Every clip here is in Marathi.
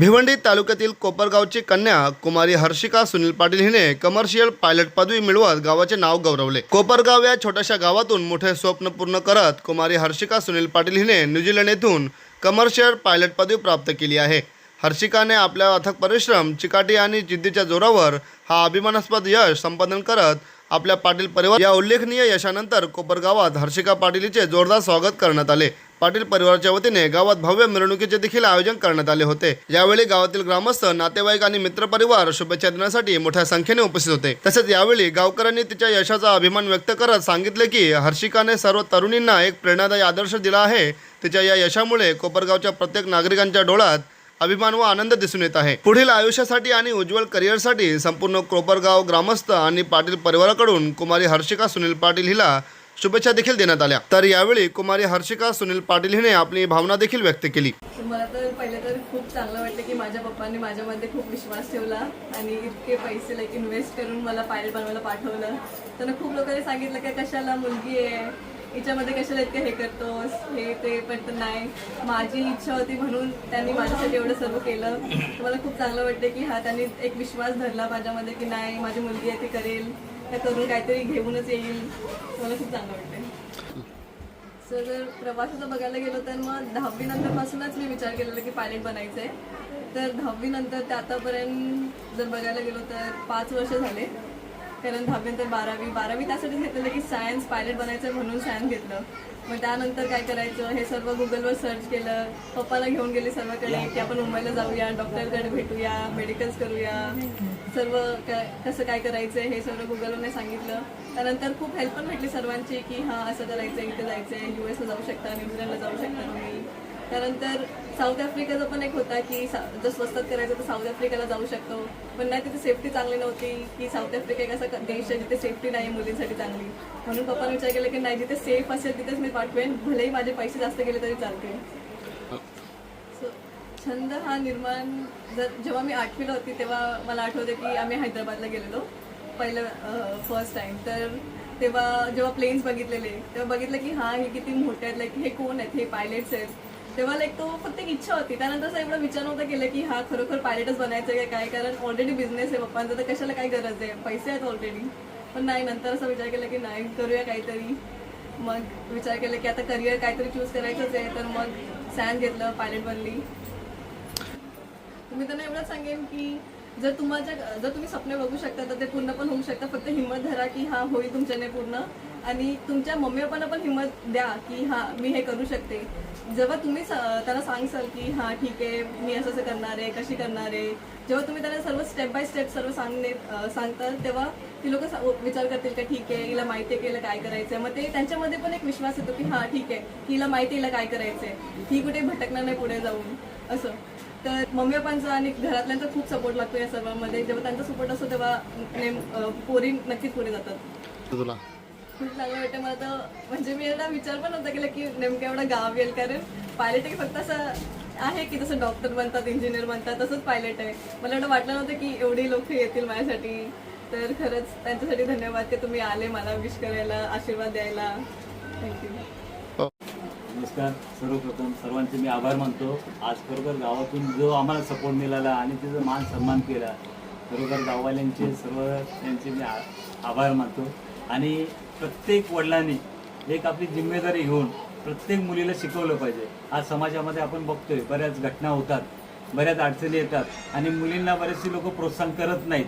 भिवंडी तालुक्यातील कोपरगावची कन्या कुमारी हर्षिका सुनील पाटील हिने कमर्शियल पायलट पदवी मिळवत गावाचे नाव गौरवले. कोपरगाव या छोट्याशा गावातून मोठे स्वप्न पूर्ण करत कुमारी हर्षिका सुनील पाटील हिने न्यूझीलंड येथून कमर्शियल पायलट पदवी प्राप्त केली आहे. हर्षिकाने आपल्या अथक परिश्रम चिकाटी आणि जिद्दीच्या जोरावर हा अभिमानास्पद यश संपादन करत आपल्या पाटील परिवार या उल्लेखनीय यशानंतर कोपरगावात हर्षिका पाटीलचे जोरदार स्वागत करण्यात आले. पाटील परिवाराच्या वतीने गावात भव्य मिरवणुकीचे देखील आयोजन करण्यात आले होते. यावेळी गावातील ग्रामस्थ नातेवाईक आणि मित्रपरिवार शुभेच्छा देण्यासाठी मोठ्या संख्येने उपस्थित होते. तसेच यावेळी गावकऱ्यांनी तिच्या यशाचा अभिमान व्यक्त करत सांगितले की हर्षिकाने सर्व तरुणींना एक प्रेरणादायी आदर्श दिला आहे. तिच्या या यशामुळे कोपरगावच्या प्रत्येक नागरिकांच्या डोळ्यात अभिमान व आनंद दिसून येत आहे. पुढील आयुष्यासाठी आणि उज्ज्वल करिअरसाठी संपूर्ण कोपरगाव ग्रामस्थ आणि पाटील परिवाराकडून कुमारी हर्षिका सुनील पाटील हिला शुभेच्छा देखील देण्यात आल्या. तर यावेळी कुमारी हर्षिका सुनील पाटील हिने आपली भावना देखील व्यक्त केली. मला तर पहिले तर खूप चांगलं वाटलं की माझ्या पप्पांनी माझ्यामध्ये खूप विश्वास ठेवला आणि इतके पैसे लाईक इन्व्हेस्ट करून मला पायल बनवायला पाठवलं. त्यांना खूप लोकांनी सांगितलं की कशाला मुलगी आहे? हिच्यामध्ये कशाला इतकं हे करतोस? हे ते पण तर नाही. माझी इच्छा होती म्हणून त्यांनी माझ्यासाठी एवढं सर्व केलं. मला खूप चांगलं वाटतं की हा त्यांनी एक विश्वास धरला माझ्यामध्ये की नाही माझी मुलगी आहे ती करेल. करून काहीतरी घेऊनच येईल. मला खूप चांगलं वाटतं सर जर प्रवासाचं बघायला गेलो तर मग दहावी नंतरपासूनच मी विचार केलेला की पायलट बनायचं आहे तर दहावी नंतर ते आतापर्यंत जर बघायला गेलो तर पाच वर्ष झाले. कारण दहावी बारावी बारावी त्यासाठी घेतलेलं की सायन्स पायलट बनायचं म्हणून सायन्स घेतलं. मग त्यानंतर काय करायचं? हे सर्व गुगलवर सर्च केलं. पप्पाला घेऊन गेले सर्वकडे की आपण मुंबईला जाऊया डॉक्टरकडे भेटूया मेडिकल्स करूया. सर्व काय कसं काय करायचं हे सर्व गुगलवरने सांगितलं. त्यानंतर खूप हेल्प पण भेटली सर्वांची की हां असं करायचं इथे जायचं आहे यू एसला जाऊ शकता न्यूझीलंडला जाऊ शकता तुम्ही. त्यानंतर साऊथ आफ्रिकेचा पण एक होता की जर स्वस्तात करायचं तर साऊथ आफ्रिकेला जाऊ शकतो. पण नाही तिथे सेफ्टी चांगली नव्हती की साऊथ आफ्रिका एक असा देश आहे जिथे सेफ्टी नाही मुलींसाठी चांगली. म्हणून पप्पाने विचार केला की नाही जिथे सेफ असेल तिथेच मी पाठवेन. भलेही माझे पैसे जास्त गेले तरी चालते छंद हा निर्माण जर जेव्हा मी आठवीला होती तेव्हा मला आठवते की आम्ही हैदराबादला गेलेलो पहिलं फर्स्ट टाइम तर तेव्हा जेव्हा प्लेन्स बघितलेले तेव्हा बघितलं की हा हे किती मोठे आहेत. लाईक हे कोण आहेत? हे पायलट्स आहेत. तेव्हा लाईक तो फक्त एक इच्छा होती. त्यानंतर असं एवढा विचार नव्हता केला की हा खरोखर पायलटच बनायचं काय काय? कारण ऑलरेडी बिझनेस आहे पप्पांचा तर कशाला काय गरज आहे? पैसे आहेत ऑलरेडी पण नाही नंतर असा विचार केला की नाही करूया काहीतरी. मग विचार केला की आता करिअर काहीतरी चूज करायचंच आहे तर मग सॅन घेतलं पायलट बनली. मी त्यांना एवढंच सांगेन की जर तुम्हाला जर तुम्ही स्वप्न बघू शकता तर ते पूर्ण पण होऊ शकतं. फक्त हिंमत धरा की हा होईल तुमच्याने पूर्ण. आणि तुमच्या मम्मी पप्पांना पण हिंमत द्या की हा मी हे करू शकते. जेव्हा तुम्ही त्यांना सांगसाल की हा ठीक आहे मी असं असं करणार आहे कशी करणार आहे जेव्हा तुम्ही त्यांना सर्व स्टेप बाय स्टेप सर्व सांगणे सांगताल तेव्हा ती लोक विचार करतील का ठीक आहे हिला माहिती आहे की हिला काय करायचं आहे मग ते त्यांच्यामध्ये पण एक विश्वास येतो की हा ठीक आहे हिला माहिती हिला काय करायचं आहे ही कुठे भटकणार नाही पुढे जाऊन असं. तर मम्मी पप्पांचा आणि घरातल्यांचा खूप सपोर्ट लागतो या सर्वांमध्ये. जेव्हा त्यांचा सपोर्ट असतो तेव्हा नेम पोरी नक्कीच पुढे जातात. तुला. खूप चांगलं वाटतं. मला तर म्हणजे मी एवढा विचार पण नव्हता केला की नेमकं एवढं गाव येईल. कारण पायलट एक फक्त असं आहे की जसं डॉक्टर बनतात इंजिनियर बनतात तसंच पायलट आहे. मला एवढं वाटलं नव्हतं की एवढी लोक येतील माझ्यासाठी. तर खरंच त्यांच्यासाठी धन्यवाद की तुम्ही आले मला विश करायला आशीर्वाद द्यायला. थँक्यू नमस्कार. सर्वप्रथम सर्वांचे मी आभार मानतो. आज खरोखर गावातून जो आम्हाला सपोर्ट मिळाला आणि त्याचा मान सन्मान केला खरोखर गाववाल्यांचे सर्व त्यांचे मी आभार मानतो. आणि प्रत्येक वडिलांनी एक आपली जिम्मेदारी घेऊन प्रत्येक मुलीला शिकवलं पाहिजे. आज समाजामध्ये आपण बघतोय बऱ्याच घटना होतात बऱ्याच अडचणी येतात आणि मुलींना बरेचसे लोक प्रोत्साहन करत नाहीत.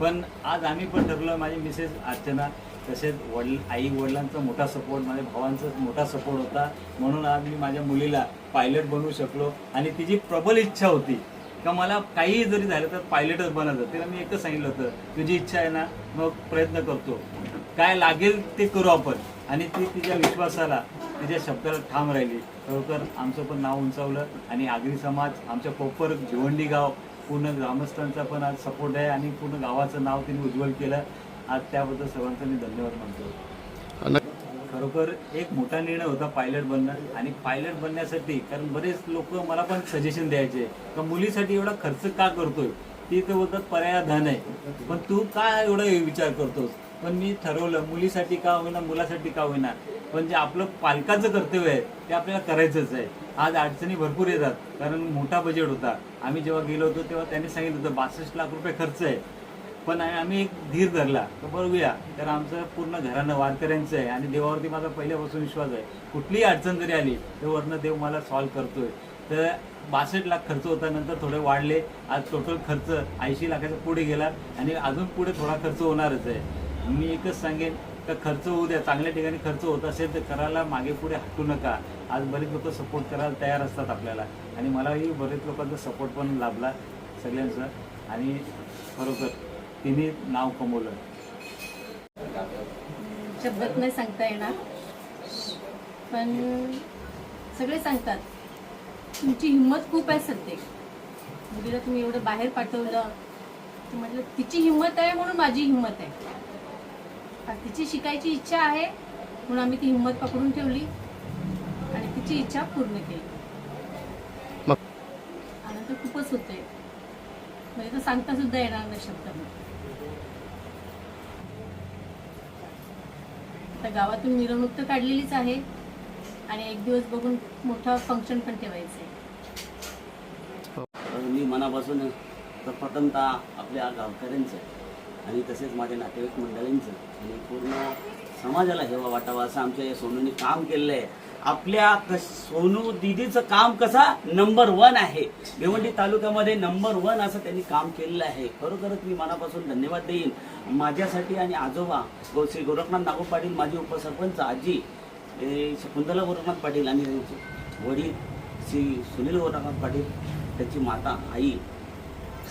पण आज आम्ही पण ठरलो माझी मिसेस अर्चना तसेच वडील आई वडिलांचा मोठा सपोर्ट माझ्या भावांचा मोठा सपोर्ट होता. म्हणून आज मी माझ्या मुलीला पायलट बनवू शकलो आणि तिची प्रबल इच्छा होती. का मला काहीही जरी झालं तर पायलटच बनायचं तिला मी एकच सांगितलं होतं तुझी इच्छा आहे ना मग प्रयत्न करतो. काय लागेल ते करू आपण. आणि ती तिच्या विश्वासाला तिच्या शब्दाला ठाम राहिली. खरोखर आमचं पण नाव उंचावलं आणि आगरी समाज आमच्या कोपर भिवंडी गाव पूर्ण ग्रामस्थांचा पण आज सपोर्ट आहे आणि पूर्ण गावाचं नाव तिने उज्ज्वल केलं. आज त्याबद्दल सर्वांचा मी धन्यवाद मानतो. खरोखर एक मोठा निर्णय होता पायलट बनणं. आणि पायलट बनण्यासाठी कारण बरेच लोक मला पण सजेशन द्यायचे का मुलीसाठी एवढा खर्च का करतोय? ती तर बोलतात पर्याय धन आहे. पण तू का एवढा विचार करतोस? पण मी ठरवलं मुलीसाठी का होईना मुलासाठी का होईना. पण जे आपलं पालकाचं कर्तव्य आहे ते आपल्याला करायचंच आहे. आज अडचणी भरपूर येतात कारण मोठा बजेट होता. आम्ही जेव्हा गेलो होतो तेव्हा त्यांनी सांगितलं होतं बासष्ट लाख रुपये खर्च आहे. पण आम्ही एक धीर धरला तर बघूया. तर आमचं पूर्ण घरानं वारकऱ्यांचं आहे आणि देवावरती माझा पहिल्यापासून विश्वास आहे. कुठलीही अडचण जरी आली तर वरनं देव मला सॉल्व्ह करतोय. तर बासष्ट लाख खर्च होता नंतर थोडे वाढले. आज टोटल खर्च ऐंशी लाखाच्या पुढे गेला आणि अजून पुढे थोडा खर्च होणारच आहे. मी एकच सांगेन का खर्च होऊ द्या चांगल्या ठिकाणी खर्च होत असेल तर करायला मागे पुढे हटू नका. आज बरेच लोक सपोर्ट करायला तयार असतात आपल्याला. आणि मलाही बरेच लोकांचा सपोर्ट पण लाभला सगळ्यांचा. आणि खरोखर तिने नाव कमवलं. शब्दात नाही सांगता येणार. पण सगळे सांगतात तुमची हिंमत खूप आहे सध्या. मुलीला तुम्ही एवढं बाहेर पाठवलं. म्हटलं तिची हिंमत आहे म्हणून माझी हिंमत आहे. तिची शिकायची इच्छा आहे म्हणून आम्ही ती हिंमत पकडून ठेवली आणि तिची इच्छा पूर्ण केली. मग? आनंद खूपच होते म्हणजे तर सांगता सुद्धा येणार नाही शब्दामध्ये आता गावातून मिरवणूक तर काढलेलीच आहे आणि एक दिवस बघून मोठा फंक्शन पण ठेवायचं आहे मी मनापासून तर प्रथमतः आपल्या गावकऱ्यांचं आणि तसेच माझ्या नातेवाईक मंडळींचं आणि पूर्ण समाजाला हेवा वाटावा असं आमच्या या सोनूने काम केलेलं आहे. आपल्या कस सोनू दिदीचं काम कसा? नंबर वन आहे. भिवंडी तालुक्यामध्ये नंबर वन असं त्यांनी काम केलेलं आहे. खरोखरच मी मनापासून धन्यवाद देईन. माझ्यासाठी आणि आजोबा गो श्री गोरखनाथ नागो पाटील माझी उपसरपंच आजी शकुंतला गोरखनाथ पाटील आणि त्यांचे वडील श्री सुनील गोरखनाथ पाटील त्याची माता आई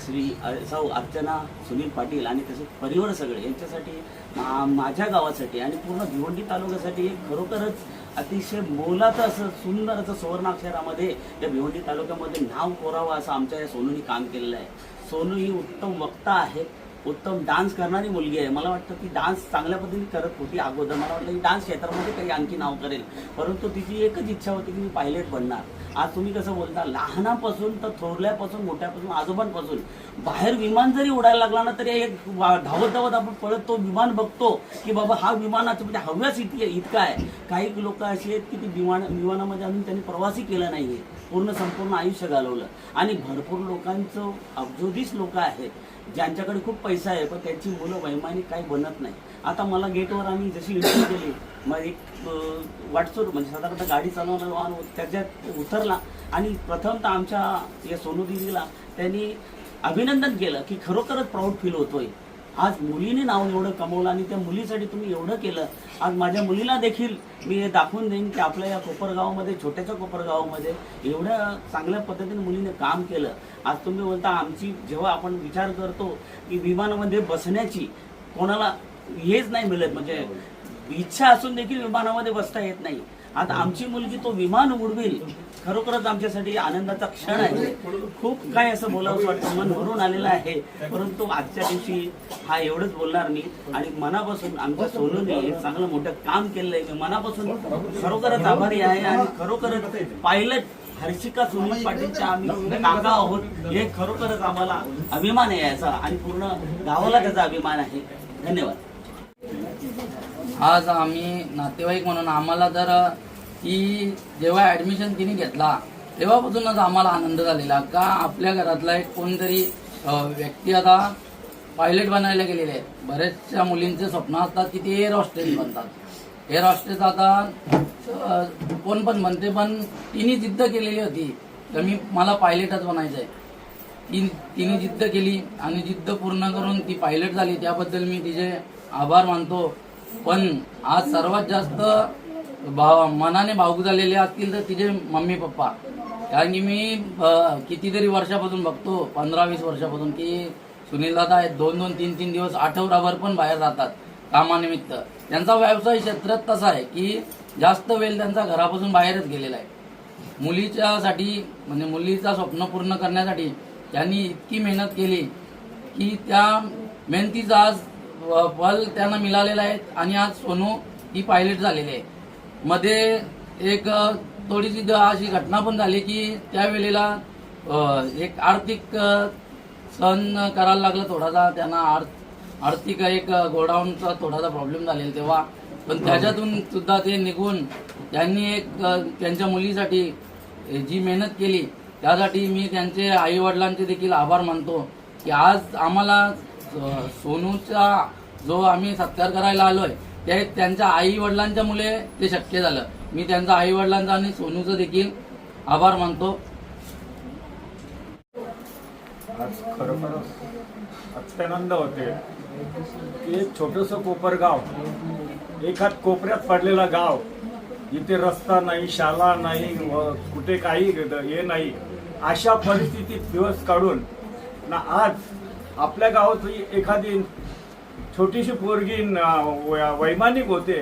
श्री अ- सौ अर्चना सुनील पाटील आणि तसे परिवार सगळे यांच्यासाठी मा- माझ्या गावासाठी आणि पूर्ण भिवंडी तालुक्यासाठी एक खरोखरच अतिशय मोलाचं असं सुंदर असं सुवर्णाक्षरामध्ये या भिवंडी तालुक्यामध्ये नाव कोरावं असं आमच्या या सोनूनी काम केलेलं आहे. सोनू ही उत्तम वक्ता आहे. उत्तम डान्स करणारी मुलगी आहे. मला वाटतं ती डान्स चांगल्या पद्धतीने करत होती अगोदर. मला वाटलं की डान्स क्षेत्रामध्ये काही आणखी नाव करेल. परंतु तिची एकच इच्छा होती की मी पायलट बनणार. आज तुम्ही कसं बोलता लहानापासून तर थोरल्यापासून मोठ्यापासून आजोबांपासून बाहेर विमान जरी उडायला लागला ना तरी एक धावत धावत आपण पळत तो विमान बघतो की बाबा हा विमानाचं म्हणजे हव्यास इतकी इतका आहे. काही लोक अशी आहेत की ती विमान विमानामध्ये अजून त्यांनी प्रवासही केला नाही आहे पूर्ण संपूर्ण आयुष्य घालवलं. आणि भरपूर लोकांचं अब्जोधीच लोक आहेत ज्यांच्याकडे खूप पैसा आहे पण त्यांची मुलं वैमानिक काही बनत नाही. आता मला गेटवर आम्ही जशी इंटरव्ह्यू केली मग एक वाटसोर म्हणजे साधारणतः गाडी चालवणारा वाहन त्याच्यात उतरला. आणि प्रथमतः आमच्या या सोनू दिदीला त्यांनी अभिनंदन केलं की खरोखरच प्राऊड फील होतोय. आज मुलीने नाव एवढं कमवलं आणि त्या मुलीसाठी तुम्ही एवढं केलं आज माझ्या मुलीला देखील मी हे दाखवून देईन की आपल्या या कोपरगावामध्ये छोट्याच्या कोपरगावामध्ये एवढ्या चांगल्या पद्धतीने मुलीने काम केलं. आज तुम्ही बोलता आमची जेव्हा आपण विचार करतो की विमानामध्ये बसण्याची कोणाला हेच नाही मिळत म्हणजे इच्छा असून देखील विमानामध्ये बसता येत नाही. आता आमची मुलगी तो विमान उडवेल खरोखरच आमच्यासाठी आनंदाचा क्षण आहे. खूप काय असं बोलावंसं वाटतं. मन भरून आलेलं आहे. परंतु आजच्या दिवशी हा एवढंच बोलणार मी. आणि मनापासून आमच्या सोनूने हे चांगलं मोठं काम केलेलं आहे. मी मनापासून खरोखरच आभारी आहे. आणि खरोखरच पायलट हर्षिका सुनील पाटीलच्या आम्ही काका आहोत. हे खरोखरच आम्हाला अभिमान आहे याचा. आणि पूर्ण गावाला त्याचा अभिमान आहे. धन्यवाद. आज आम्ही नातेवाईक म्हणून आम्हाला जर की जेव्हा ऍडमिशन तिने घेतला तेव्हापासूनच आम्हाला आनंद झालेला का आपल्या घरातला एक कोणतरी व्यक्ती आता पायलट बनायला गेलेले आहेत. बऱ्याचशा मुलींचे स्वप्न असतात की ते एअर हॉस्टेल बनतात. एअर हॉस्टेल आता कोण पण बनते पण तिने जिद्द केलेली होती तर मी मला पायलटच बनायचं आहे. ती तिने जिद्द केली आणि जिद्द पूर्ण करून ती पायलट झाली. त्याबद्दल मी तिचे आभार मानतो. पण आज सर्वात जास्त भाव मनाने भावूक झालेले असतील तर तिचे मम्मी पप्पा. कारण की मी कितीतरी वर्षापासून बघतो पंधरा वीस वर्षापासून की सुनील दादा आहेत दोन दोन तीन तीन दिवस आठवडाभर पण बाहेर राहतात कामानिमित्त. त्यांचा व्यवसाय क्षेत्रात तसा आहे की जास्त वेळ त्यांचा घरापासून बाहेरच गेलेला आहे. मुलीच्यासाठी म्हणजे मुलीचा स्वप्न पूर्ण करण्यासाठी त्यांनी इतकी मेहनत केली की त्या मेहनतीचा आज फल त्यांना मिळालेला आहे आणि आज सोनू ही पायलट झालेली आहे. मध्ये एक थोडीशी अशी घटना पण झाली की त्यावेळेला एक आर्थिक सहन करायला लागलं थोडासा. त्यांना आर्थ आर्थिक एक गोडाऊनचा थोडासा प्रॉब्लेम झालेला तेव्हा. पण त्याच्यातून सुद्धा ते निघून त्यांनी एक त्यांच्या मुलीसाठी जी मेहनत केली त्यासाठी मी त्यांचे आई वडिलांचे देखील आभार मानतो की आज आम्हाला सोनूचा जो आम्ही सत्कार करायला आलोय ते त्यांच्या आई वडिलांच्या मुले ते शक्य झालं. मी त्यांचा आई वडिलांचा आणि सोनूचं देखील आभार मानतो. आज खरोखरच अत्यानंद होते. की एक छोटंसं कोपरगाव एखाद कोपऱ्यात पडलेला गाव इथे रस्ता नाही शाळा नाही कुठे काही हे नाही अशा परिस्थितीत दिवस काढून ना आज आपल्या गावात एखादी छोटीशी पोरगी वैमानिक होते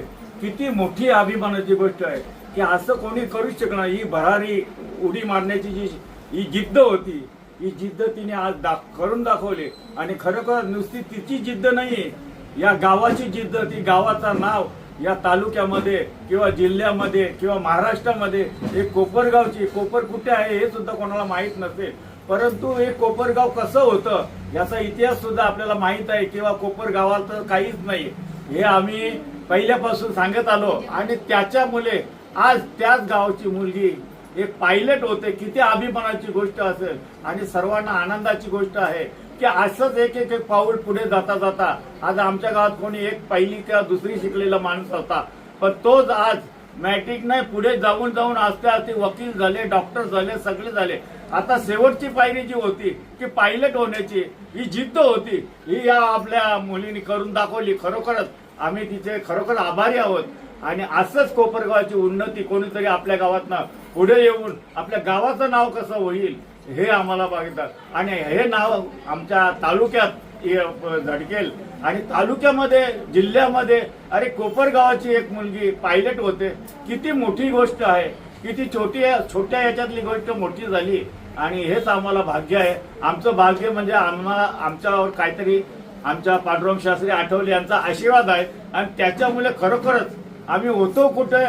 किती मोठी अभिमानाची गोष्ट आहे की असं कोणी करूच शकणार ही भरारी उडी मारण्याची जी ही जिद्द होती ही जिद्द तिने आज दा करून दाखवली. आणि खरोखर नुसती तिची जिद्द नाही या गावाची जिद्द ती गावाचं नाव या तालुक्यामध्ये किंवा जिल्ह्यामध्ये किंवा महाराष्ट्रामध्ये एक कोपरगावची कोपर कुठे आहे हे सुद्धा कोणाला माहीत नसेल. परंतु हे कोपरगाव कसं होतं याचा इतिहास सुद्धा आपल्याला माहीत आहे किंवा कोपरगावात काहीच नाही. हे आम्ही पहिल्यापासून सांगत आलो आणि त्याच्यामुळे आज त्याच गावाची मुलगी एक पायलट होते. किती अभिमानाची गोष्ट असेल आणि सर्वांना आनंदाची गोष्ट आहे की असंच एक एक एक पाऊल पुढे जाता जाता आज आमच्या गावात कोणी एक पहिली किंवा दुसरी शिकलेला माणूस होता. पण तोच आज मॅट्रिक नाही पुढे जाऊन जाऊन असते असते वकील झाले डॉक्टर झाले सगळे झाले. आता शेवटची पायरी जी होती की पायलट होण्याची ही जिद्द होती. ही या आपल्या मुलीने करून दाखवली खरोखरच. आम्ही तिचे खरोखर आभारी आहोत. आणि असंच कोपरगावाची उन्नती कोणीतरी आपल्या गावातनं पुढे येऊन आपल्या गावाचं नाव कसं होईल हे आम्हाला बघितलं आणि हे नाव आमच्या तालुक्यात झटकेल झडकेल आणि तालुक्यामध्ये जिल्ह्यामध्ये अरे कोपरगावाची एक मुलगी पायलट होते. किती मोठी गोष्ट आहे. किती छोटी छोट्या याच्यातली गोष्ट मोठी झाली. आणि हेच आम्हाला भाग्य आहे. आमचं भाग्य म्हणजे आम्हाला आमच्यावर काहीतरी आमच्या पांडुरंग शास्त्री आठवले यांचा आशीर्वाद आहे. आणि त्याच्यामुळे खरोखरच आम्ही होतो कुठे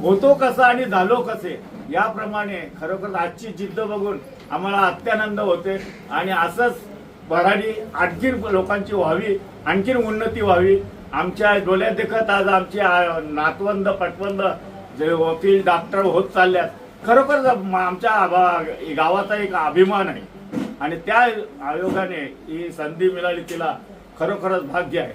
होतो कसं आणि झालो कसे याप्रमाणे खरोखर आजची जिद्द बघून आम्हाला अत्यानंद होते. आणि असंच भराडी आणखी लोकांची व्हावी आणखीन उन्नती व्हावी. आमच्या डोळ्यात देखत आज आमची नातवंद पटवंद जे वकील डॉक्टर होत चालल्यात. खरोखर आमच्या गावाचा एक अभिमान आहे. आणि त्या आयोगाने ही संधी मिळाली तिला खरोखरच भाग्य आहे.